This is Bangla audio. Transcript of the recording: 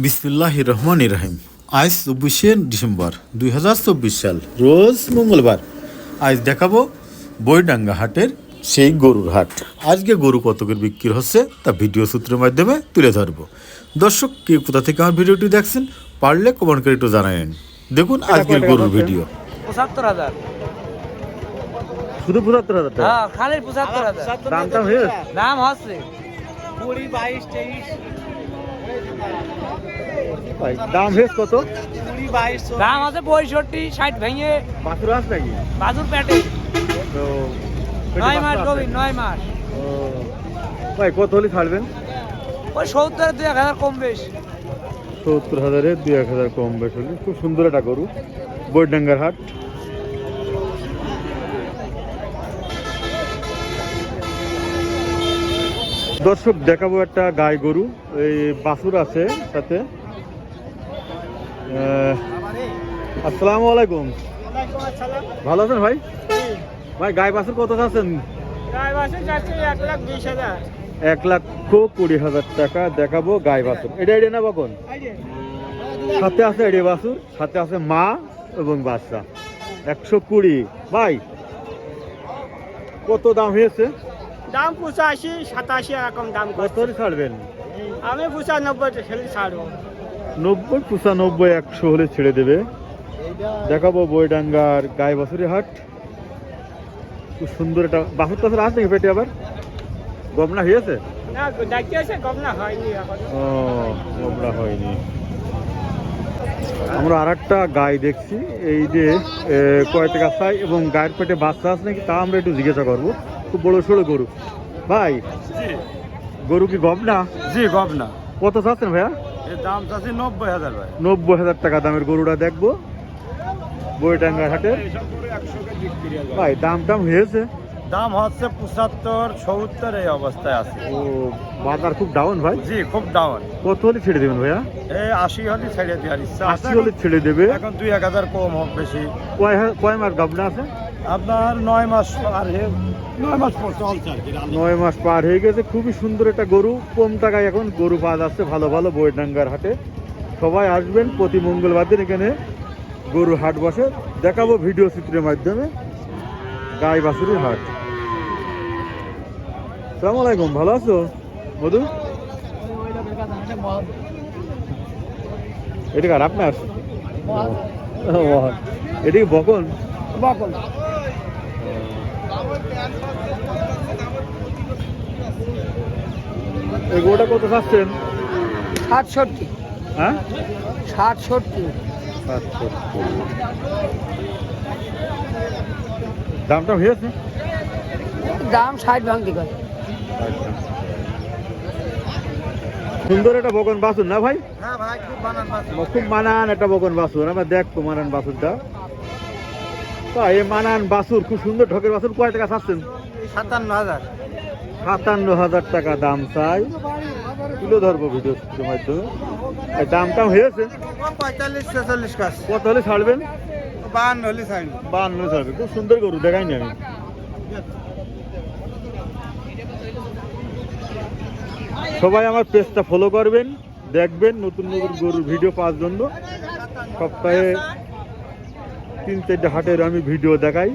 বিসমিল্লাহ রহমান ইরাহিম আজ চব্বিশে ডিসেম্বর দুই হাজার চব্বিশ সাল রোজ মঙ্গলবার। আজ দেখাবো বইডাঙ্গা হাটের সেই গরুর হাট। আজকে গরু কত করে বিক্রি হচ্ছে তা ভিডিও সূত্রের মাধ্যমে তুলে ধরবো। দর্শক কে কোথা থেকে আমার ভিডিওটি দেখছেন পারলে কমেন্ট করে একটু জানাবেন দেখুন আজকের গরুর ভিডিও। পঁচাত্তর হাজার। শুধু পঁচাত্তর হাজার হ্যাঁ খালি পঁচাত্তর হাজার। হয়ে দাম হচ্ছে। কুড়ি বাইশ তেইশ। দাম হয়েছে কত? দাম আছে পঁয়ষট্টি ষাট ভেঙে বাছুর আছে নাকি? বাজুর পেটে। নয় মাস গভীর নয় মাস। ভাই কত হলে ছাড়বেন? ওই সত্তর দুই এক হাজার কম বেশ। সত্তর হাজারে দুই এক হাজার কম বেশ হলে খুব সুন্দর একটা গরু বৈডাঙ্গার হাট। দর্শক দেখাবো একটা গাই গরু এই বাছুর আছে সাথে। আসসালামু আলাইকুম। ভালো আছেন ভাই? ভাই গাই বাছুর কত আছেন এক লাখ কুড়ি হাজার টাকা দেখাবো গাই বাছুর এটা এটা না কখন সাথে আছে এড়ে বাছুর সাথে আছে মা এবং বাচ্চা। একশো কুড়ি। ভাই কত দাম হয়েছে? দাম পঁচাশি সাতাশি এরকম দাম কত ছাড়বেন? আমি পঁচানব্বই ছাড়বো। নব্বই পঁচানব্বই একশো হলে ছেড়ে দেবে। দেখাবো বইডাঙ্গার গায়ে বাছুরের হাট। খুব সুন্দর একটা বাছুর টাছুর আছে নাকি পেটে আবার? গমনা হয়েছে? না গমনা হয়নি ও হয়নি। আমরা আর একটা গাই দেখছি এই যে এ, কয় এবং গায়ের পেটে বাচ্চা আছে নাকি তা আমরা একটু জিজ্ঞাসা করব। খুব বড় সড়ো গরু। ভাই গরু কি গমনা জি গমনা কত চাচ্ছেন ভাইয়া? দাম চাচ্ছি নব্বই হাজার ভাই। নব্বই হাজার টাকা দামের গরুটা দেখব। বইটাঙ্গা হাটের। ভাই দাম টাম হয়েছে? দাম হচ্ছে পঁচাত্তর সত্তর এই অবস্থায় আছে। ও বাজার খুব ডাউন ভাই? জি খুব ডাউন কত হলে ছেড়ে দেবেন ভাইয়া? এই আশি হলে ছেড়ে দেওয়ার ইচ্ছা আশি হলে ছেড়ে দেবে। এখন দুই এক হাজার কম হোক বেশি। কয় কয় মাস গাবনা আছে? আপনার নয় মাস আর হে নয় মাস পর হয়ে গেছে খুবই সুন্দর একটা গরু কম টাকায় এখন গরু পাওয়া যাচ্ছে ভালো ভালো বইডাঙ্গার হাটে। সবাই আসবেন প্রতি মঙ্গলবার দিন এখানে গরু হাট বসে। দেখাবো ভিডিও চিত্রের মাধ্যমে গাই বাছুরের হাট। সালাম আলাইকুম ভালো আছো? মধু? এটা কার আপনার? এটা কি বকন। এই গোটা কত খাচ্ছেন সাতষট্টি। হ্যাঁ? সাতষট্টি। দামটা হয়েছে? দাম ষাট ভাঙতি করে। সুন্দর একটা বকন বাসুর না ভাই? হ্যাঁ ভাই খুব বানান খুব মানান একটা বকন বাসুর আমরা দেখব মানান বাসুরটা তা এই মানান বাসুর খুব সুন্দর ঢকের বাসুর। কয় টাকা চাচ্ছেন? সাতান্ন হাজার। সাতান্ন হাজার টাকা দাম চাই। তুলে ধরবো ভিডিও মাধ্যমে এই দামটাও হয়েছে। পঁয়তাল্লিশ ছেচল্লিশ কাজ। কত হলে ছাড়বেন? বান্ন হলে ছাড়ি বান্ন ছাড়বে খুব সুন্দর গরু দেখাইনি আমি। সবাই আমার পেজটা ফলো করবেন দেখবেন নতুন নতুন গরুর ভিডিও পাওয়ার জন্য। সপ্তাহে তিন চারটে হাটের আমি ভিডিও দেখাই।